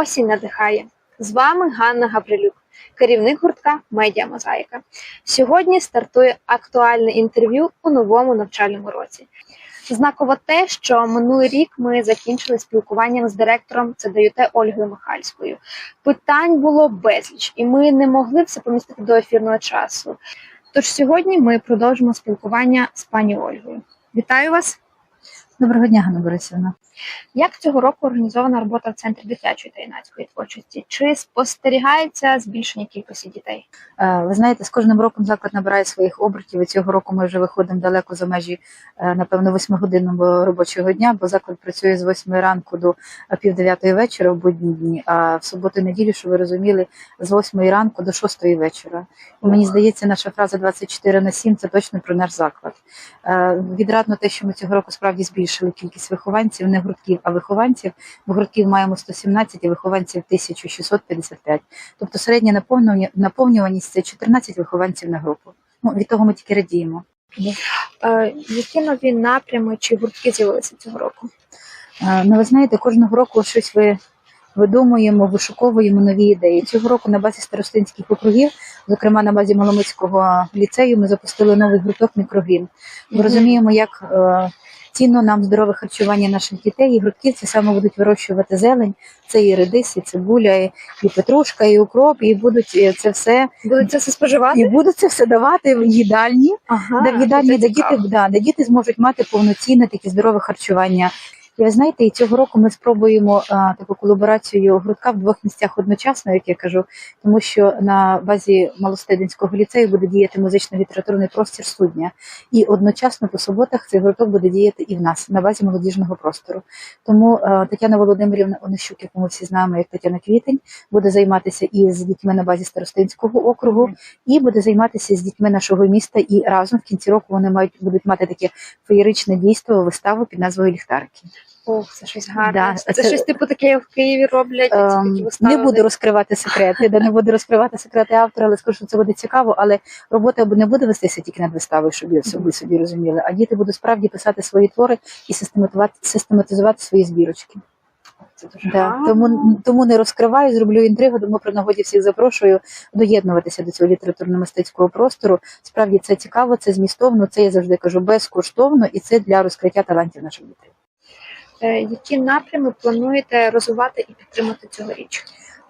Осінь надихає. З вами Ганна Гаврилюк, керівник гуртка Медіа Мозаїка. Сьогодні стартує актуальне інтерв'ю у новому навчальному році. Знаково те, що минулий рік ми закінчили спілкуванням з директором ЦДЮТ Ольгою Михальською. Питань було безліч, і ми не могли все помістити до ефірного часу. Тож сьогодні ми продовжимо спілкування з пані Ольгою. Вітаю вас! Доброго дня, Ганна Борисівна. Як цього року організована робота в центрі дитячої та юнацької творчості? Чи спостерігається збільшення кількості дітей? Е, Ви знаєте, з кожним роком заклад набирає своїх обертів. І цього року ми вже виходимо далеко за межі, е, напевно, восьмигодинного робочого дня, бо заклад працює з 8 ранку до пів дев'ятої вечора в будні дні, а в суботу і неділю, що ви розуміли, з 8 ранку до 6 вечора. І мені здається, наша фраза 24 на 7 – це точно про наш заклад. Е, Відрадно те, що ми цього року справді збільшили кількість вихованців, не гуртків, а вихованців. Бо гуртків маємо 117, і вихованців 1655. Тобто середня наповнюваність це 14 вихованців на групу. Ну, від того ми тільки радіємо. Е, які нові напрями чи гуртки з'явилися цього року? Е, Ну, ви знаєте, кожного року щось ви видумуємо, вишуковуємо нові ідеї. Цього року на базі старостинських округів, зокрема на базі Маломицького ліцею, ми запустили новий гурток мікрогрін. Ми розуміємо, як е, цінно нам здорове харчування наших дітей. І грудківці саме будуть вирощувати зелень. Це і редис, і цибуля, і, і петрушка, і укроп, і будуть е, це все Будуть це все споживати? і будуть це все давати в їдальні. Ага, де в їдальні, де діти, да, де діти зможуть мати повноцінне таке здорове харчування. І ви знаєте, і цього року ми спробуємо а, таку колаборацію гуртка в двох місцях одночасно, як я кажу, тому що на базі Малостединського ліцею буде діяти музично-літературний простір судня. І одночасно по суботах цей гурток буде діяти і в нас на базі молодіжного простору. Тому а, Тетяна Володимирівна Онищук, яку ми всі знаємо, як Тетяна Квітень, буде займатися і з дітьми на базі Старостинського округу, і буде займатися з дітьми нашого міста. І разом в кінці року вони мають будуть мати таке феєричне дійство, виставу під назвою Ліхтарки. Ох, це щось гарне. Да, це, це- щось типу таке в Києві роблять. Ем, такі вистави. не буду розкривати секрети, да не буду розкривати секрети автора, але скажу, що це буде цікаво. Але робота не буде вестися тільки над виставою, щоб ви собі собі розуміли. А діти будуть справді писати свої твори і систематизувати, систематизувати свої збірочки. Це дуже Да. Тому, тому не розкриваю, зроблю інтригу, тому при нагоді всіх запрошую доєднуватися до цього літературно-мистецького простору. Справді це цікаво, це змістовно, це я завжди кажу безкоштовно, і це для розкриття талантів наших дітей. Е, які напрями плануєте розвивати і підтримати цьогоріч?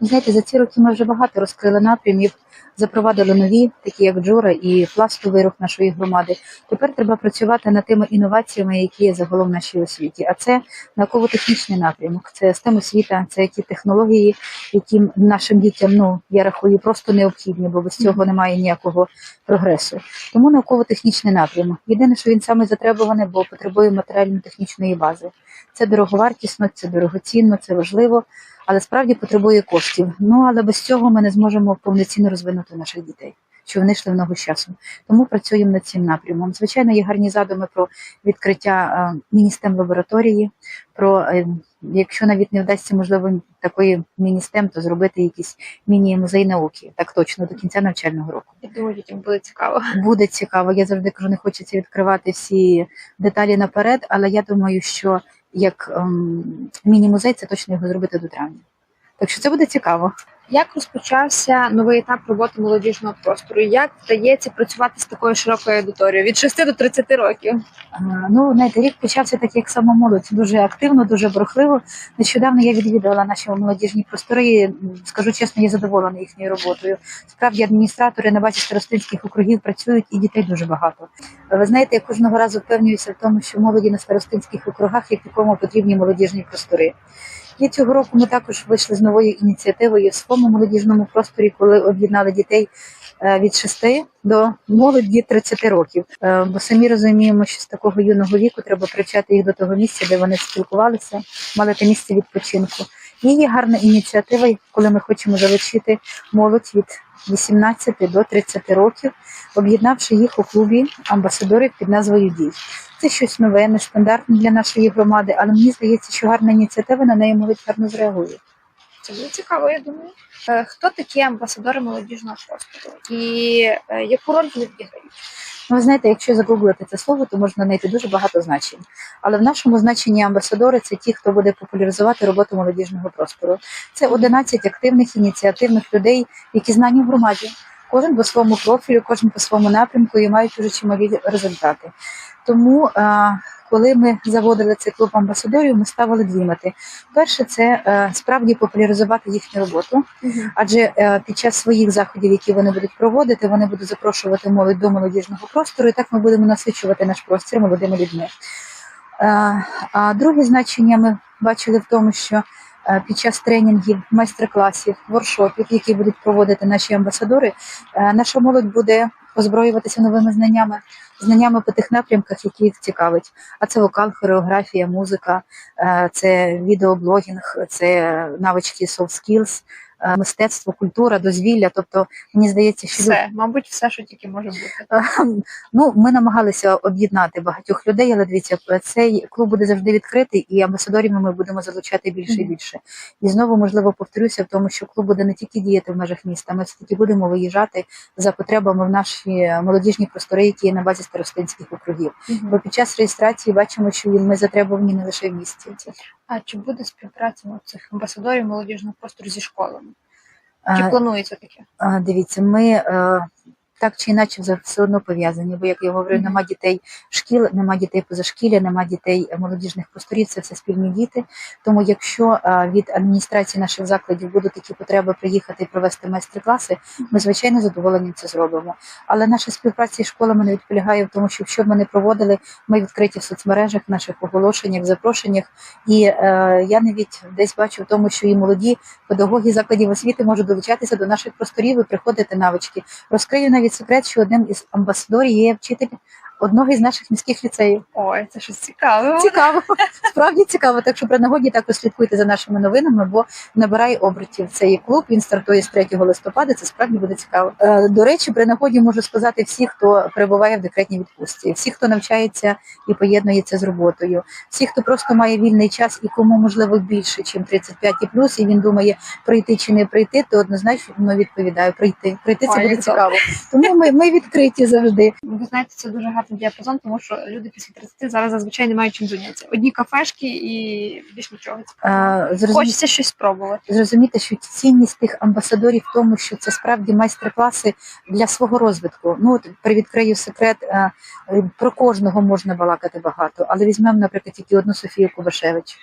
Знаєте, за ці роки ми вже багато розкрили напрямів, запровадили нові, такі як джура і пластовий рух нашої громади. Тепер треба працювати над тими інноваціями, які є загалом в нашій освіті. А це науково-технічний напрямок, це STEM освіта, це ті технології, які нашим дітям, ну я рахую, просто необхідні, бо без цього немає ніякого прогресу. Тому науково-технічний напрямок. Єдине, що він саме затребуваний, бо потребує матеріально-технічної бази. Це дороговартісно, це дорогоцінно, це важливо але справді потребує коштів. Ну але без цього ми не зможемо повноцінно розвинути наших дітей, що вони йшли в ногу з часом. Тому працюємо над цим напрямом. Звичайно, є гарні задуми про відкриття е, міністем лабораторії. Про е, якщо навіть не вдасться, можливо, такої міністем, то зробити якийсь міні-музей науки, так точно до кінця навчального року. Я думаю, дітям буде цікаво. Буде цікаво. Я завжди кажу, не хочеться відкривати всі деталі наперед, але я думаю, що як ем, міні-музей це точно його зробити до травня. Так що це буде цікаво. Як розпочався новий етап роботи молодіжного простору? Як вдається працювати з такою широкою аудиторією від 6 до 30 років? А, Ну, знаєте, рік почався так, як сама молодь, дуже активно, дуже бурхливо. Нещодавно я відвідувала наші молодіжні простори. і, Скажу чесно, я задоволена їхньою роботою. Справді, адміністратори на базі старостинських округів працюють і дітей дуже багато. Ви знаєте, я кожного разу впевнююся в тому, що молоді на старостинських округах як нікому потрібні молодіжні простори. І цього року ми також вийшли з новою ініціативою в своєму молодіжному просторі, коли об'єднали дітей е, від 6 до молоді 30 років. Е, Бо самі розуміємо, що з такого юного віку треба привчати їх до того місця, де вони спілкувалися, мали те місце відпочинку. І є гарна ініціатива, коли ми хочемо залучити молодь від 18 до 30 років, об'єднавши їх у клубі амбасадорів під назвою Дій. Це щось нове, нестандартне для нашої громади, але мені здається, що гарна ініціатива на неї молодь гарно зреагує. Це буде цікаво, я думаю. Е, Хто такі амбасадори молодіжного простору і е, яку роль вони відіграють? Ну, ви знаєте, якщо загуглити це слово, то можна знайти дуже багато значень. Але в нашому значенні амбасадори це ті, хто буде популяризувати роботу молодіжного простору. Це 11 активних ініціативних людей, які знані в громаді. Кожен по своєму профілю, кожен по своєму напрямку і мають дуже чималі результати. Тому, е, коли ми заводили цей клуб амбасадорів, ми ставили дві мети. Перше, це е, справді популяризувати їхню роботу, адже е, під час своїх заходів, які вони будуть проводити, вони будуть запрошувати молодь до молодіжного простору, і так ми будемо насичувати наш простір молодими людьми. А друге значення ми бачили в тому, що під час тренінгів, майстер-класів, воркшопів, які будуть проводити наші амбасадори, наша молодь буде озброюватися новими знаннями, знаннями по тих напрямках, які їх цікавить. А це вокал, хореографія, музика, е, це відеоблогінг, це навички soft skills, мистецтво, культура, дозвілля. Тобто, мені здається, що Все, мабуть, все, що тільки може бути. Ну, ми намагалися об'єднати багатьох людей, але дивіться, цей клуб буде завжди відкритий, і амбасадорів ми будемо залучати більше і більше. І знову можливо повторюся в тому, що клуб буде не тільки діяти в межах міста, ми все таки будемо виїжджати за потребами в наші молодіжні простори, які є на базі старостинських округів. Бо під час реєстрації бачимо, що ми затребувані не лише в місті. А чи буде співпраця ну, цих амбасадорів молодіжного простору зі школами? Чи планується таке? Дивіться, ми е, так чи інакше все одно пов'язані, бо як я говорю, нема дітей шкіл, нема дітей позашкілля, нема дітей е, молодіжних просторів, це все спільні діти. Тому якщо е, від адміністрації наших закладів будуть такі потреби приїхати і провести майстер-класи, ми звичайно з задоволенням це зробимо. Але наша співпраця із школами не полягає в тому, що що б ми не проводили, ми відкриті в соцмережах, наших оголошеннях, запрошеннях. І е, я навіть десь бачу в тому, що і молоді педагоги закладів освіти можуть долучатися до наших просторів і приходити навички. Розкрию навіть секрет, що одним із амбасадорів є вчитель одного із наших міських ліцеїв. Ой, це щось цікаве. Цікаво, справді цікаво. Так що при нагоді також слідкуйте за нашими новинами, бо набирає обертів цей клуб. Він стартує з 3 листопада. Це справді буде цікаво. Е, До речі, при нагоді можу сказати всі, хто перебуває в декретній відпустці, всі, хто навчається і поєднується з роботою, всі, хто просто має вільний час і кому можливо більше, ніж 35 і плюс, і він думає прийти чи не прийти, то однозначно відповідаю прийти. Прийти це Ой, буде цікаво. Тому ми, ми відкриті завжди. Ви знаєте, це дуже гарний діапазон, тому що люди після 30 зараз зазвичай не мають чим зайнятися. Одні кафешки і більш нічого. Е, зрозумі- Хочеться щось спробувати. зрозуміти, що цінність тих амбасадорів в тому, що це справді майстер-класи для свого розвитку. Ну от привідкрию секрет е, е, про кожного можна балакати багато, але візьмемо, наприклад, тільки одну Софію Кубашевич,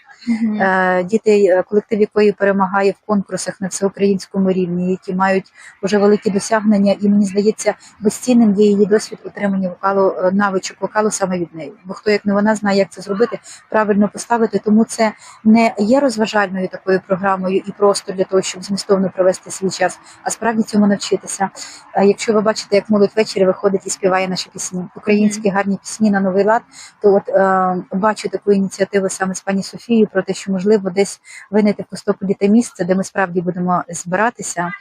е, дітей, е, колектив якої перемагає в конкурсах на всеукраїнському рівні, які мають вже великі досягнення, і мені здається, безцінним є її досвід отримання вокалу е, навичок вокалу саме від неї. Бо хто як не вона знає, як це зробити, правильно поставити, тому це не є розважальною такою програмою і просто для того, щоб змістовно провести свій час, а справді цьому навчитися. А Якщо ви бачите, як молодь ввечері виходить і співає наші пісні, українські гарні пісні на новий лад, то от е, бачу таку ініціативу саме з пані Софією про те, що можливо десь винайти в Костополі те місце, де ми справді будемо збиратися.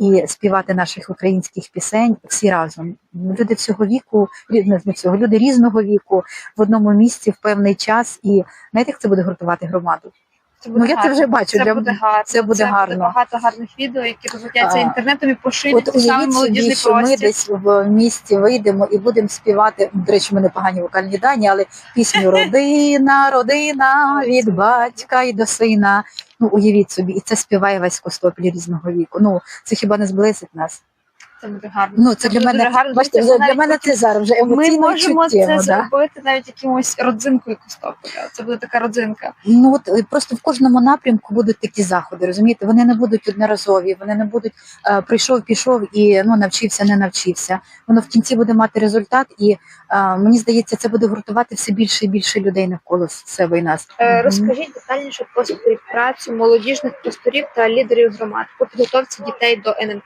І співати наших українських пісень всі разом. Люди всього віку, не всього, люди різного віку в одному місці в певний час. І знаєте, як це буде гуртувати громаду? Це Ну я це вже бачу. Це для- буде гарно. Це буде гарно. багато гарних відео, які розлетяться А, інтернетом і молодіжний собі, що ми десь в місті вийдемо і будемо співати. До речі, ми не погані вокальні дані, але пісню Родина, родина від батька й до сина. Ну уявіть собі, і це співає весь Костопіль різного віку. Ну це хіба не зблизить нас? Це буде гарно. Ну це для мене гарно. бачите, Це для мене це зараз вже Ми емоційно і можемо чуттєво, це да? зробити навіть якимось родзинкою Костополя. Це буде така родзинка. Ну от е, просто в кожному напрямку будуть такі заходи. Розумієте, вони не будуть одноразові, вони не будуть е, прийшов, пішов і ну навчився, не навчився. Воно в кінці буде мати результат, і е, мені здається, це буде гуртувати все більше і більше людей навколо себе і нас. Розкажіть детальніше про співпрацю молодіжних просторів та лідерів громад по підготовці дітей до НМТ.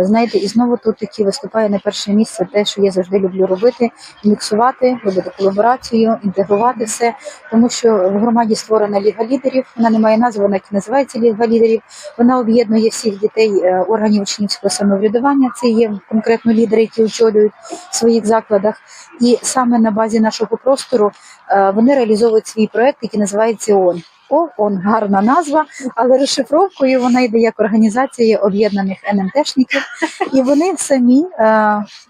Знаєте, і знову тут таки виступає на перше місце те, що я завжди люблю робити: міксувати, робити колаборацію, інтегрувати все. Тому що в громаді створена ліга лідерів. Вона не має назви, вона як називається ліга лідерів. Вона об'єднує всіх дітей е, органів учнівського самоврядування. Це є конкретно лідери, які очолюють в своїх закладах. І саме на базі нашого простору е, вони реалізовують свій проект, який називається ООН. ООН. Гарна назва, але розшифровкою вона йде як Організація об'єднаних НМТшників, і вони самі, е,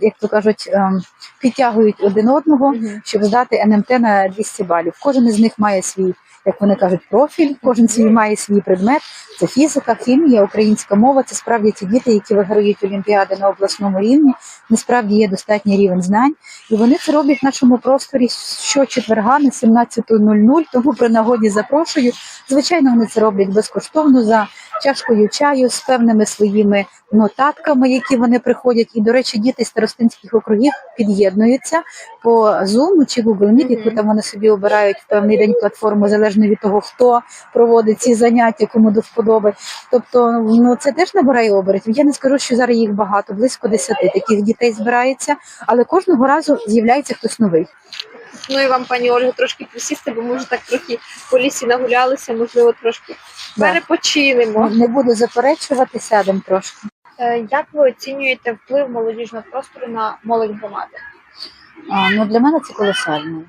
як то кажуть, е, підтягують один одного, щоб здати НМТ на 200 балів. Кожен із них має свій, як вони кажуть, профіль, кожен свій має свій предмет. Це фізика, хімія, українська мова. Це справді ті діти, які виграють олімпіади на обласному рівні. Насправді є достатній рівень знань, і вони це роблять в нашому просторі щочетверга на 17.00, Тому при нагоді запрошую. Звичайно, вони це роблять безкоштовно за чашкою чаю з певними своїми нотатками, які вони приходять. І, до речі, діти старостинських округів під'єднуються по Zoom чи Google Meet, яку там вони собі обирають в певний день платформу, залежно від того, хто проводить ці заняття, кому до вподоби. Тобто, ну це теж набирає обертів. Я не скажу, що зараз їх багато, близько десяти таких дітей збирається, але кожного разу з'являється хтось новий. Ну і вам, пані Ольга, трошки присісти, бо ми вже так трохи по лісі нагулялися, можливо, трошки Да. перепочинемо. Не буду заперечувати, сядемо трошки. Е, Як ви оцінюєте вплив молодіжного простору на молодь громади? А, ну для мене це колосально.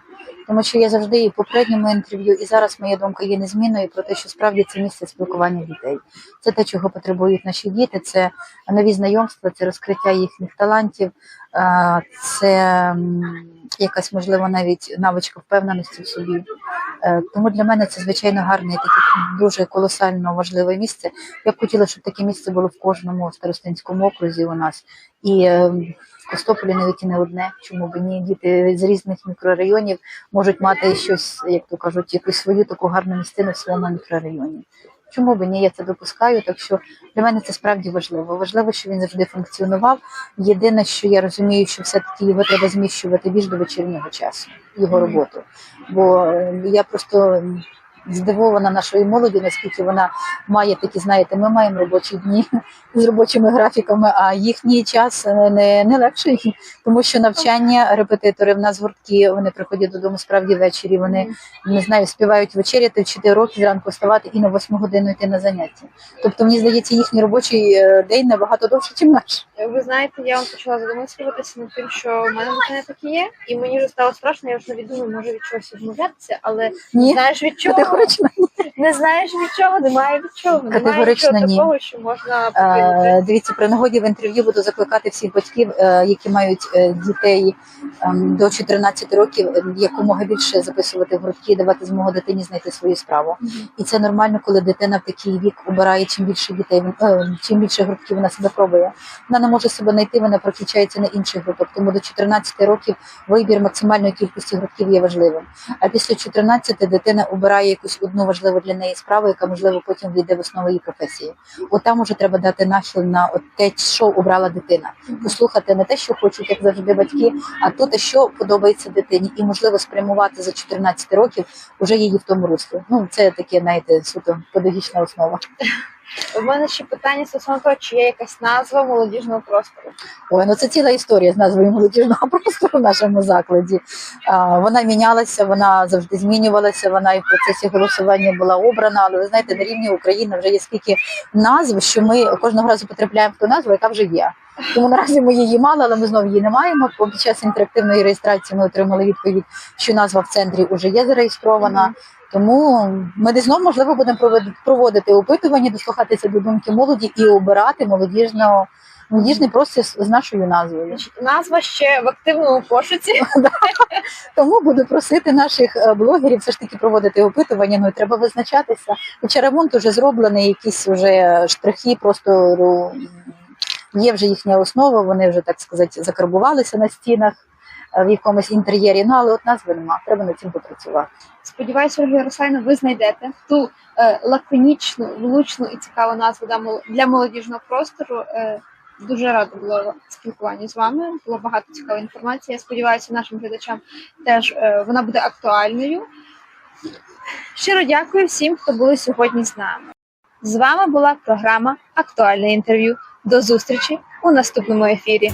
Тому що я завжди і в попередньому інтерв'ю, і зараз моя думка є незмінною про те, що справді це місце спілкування дітей. Це те, чого потребують наші діти. Це нові знайомства, це розкриття їхніх талантів, а, це м, якась можливо навіть навичка впевненості в собі. Е, Тому для мене це звичайно гарне і таке дуже колосально важливе місце. Я б хотіла, щоб таке місце було в кожному старостинському окрузі у нас. І е, в Костополі навіть і не одне, чому б ні, діти з різних мікрорайонів можуть мати щось, як то кажуть, якусь свою таку гарну місцину в своєму мікрорайоні. Чому б ні, я це допускаю, так що для мене це справді важливо. Важливо, що він завжди функціонував. Єдине, що я розумію, що все-таки його треба зміщувати більш до вечірнього часу, його роботу. Бо е, я просто здивована нашою молоді, наскільки вона має такі, знаєте, ми маємо робочі дні з робочими графіками, а їхній час е, не, не легший, тому що навчання, репетитори в нас гуртки, вони приходять додому справді ввечері. Вони не знаю, співають вечеряти в 4 роки зранку вставати і на 8 годину йти на заняття. Тобто, мені здається, їхній робочий е, день набагато довше, ніж наш. Ви знаєте, я вам почала задумуватися над тим, що в мене дитина так і є, і мені вже стало страшно, я вже навіть думаю, може від чогось відмовлятися, але Ні, знаєш від чого? Категорично. Не знаєш від чого, немає від чого. Немає Категорично ні. такого, що можна Е, покинути. Дивіться, при нагоді в інтерв'ю буду закликати всіх батьків, е, які мають е, дітей ем, до 14 років, якомога більше записувати в гуртки, давати змогу дитині знайти свою справу. І це нормально, коли дитина в такий вік обирає чим більше дітей, чим більше гуртків вона себе пробує. Вона не може себе знайти, вона переключається на інших групах. Тому до 14 років вибір максимальної кількості гуртків є важливим. А після 14 дитина обирає якусь одну важливу для неї справа, яка можливо потім війде в основу її професії. От там уже треба дати нахил на те, що обрала дитина. Послухати не те, що хочуть, як завжди батьки, а то те, що подобається дитині, і можливо спрямувати за 14 років уже її в тому руслі. Ну це таке, знаєте, суто педагогічна основа. У мене ще питання стосовно того, чи є якась назва молодіжного простору. Ой, ну це ціла історія з назвою молодіжного простору в нашому закладі. А, вона мінялася, вона завжди змінювалася. Вона і в процесі голосування була обрана. Але ви знаєте, на рівні України вже є скільки назв, що ми кожного разу потрапляємо в ту назву, яка вже є. Тому наразі ми її мали, але ми знову її не маємо. Під час інтерактивної реєстрації ми отримали відповідь, що назва в центрі вже є зареєстрована. Тому ми десь знову можливо будемо проводити, опитування, дослухатися до думки молоді і обирати молодіжного молодіжний простір з нашою назвою. Назва ще в активному пошуці. Тому буду просити наших е, блогерів все ж таки проводити опитування. Ну і треба визначатися. Хоча ремонт вже зроблений, якісь вже штрихи просто ну, є вже їхня основа. Вони вже так сказати закарбувалися на стінах в якомусь інтер'єрі. Ну але от назви нема. Треба над цим попрацювати. Сподіваюся, Ольга Ярославівна, ви знайдете ту е, лаконічну, влучну і цікаву назву для молодіжного простору. Е, дуже рада була спілкуванню з вами. Було багато цікавої інформації. Я сподіваюся, нашим глядачам теж е, вона буде актуальною. Щиро дякую всім, хто були сьогодні з нами. З вами була програма Актуальне інтерв'ю. До зустрічі у наступному ефірі.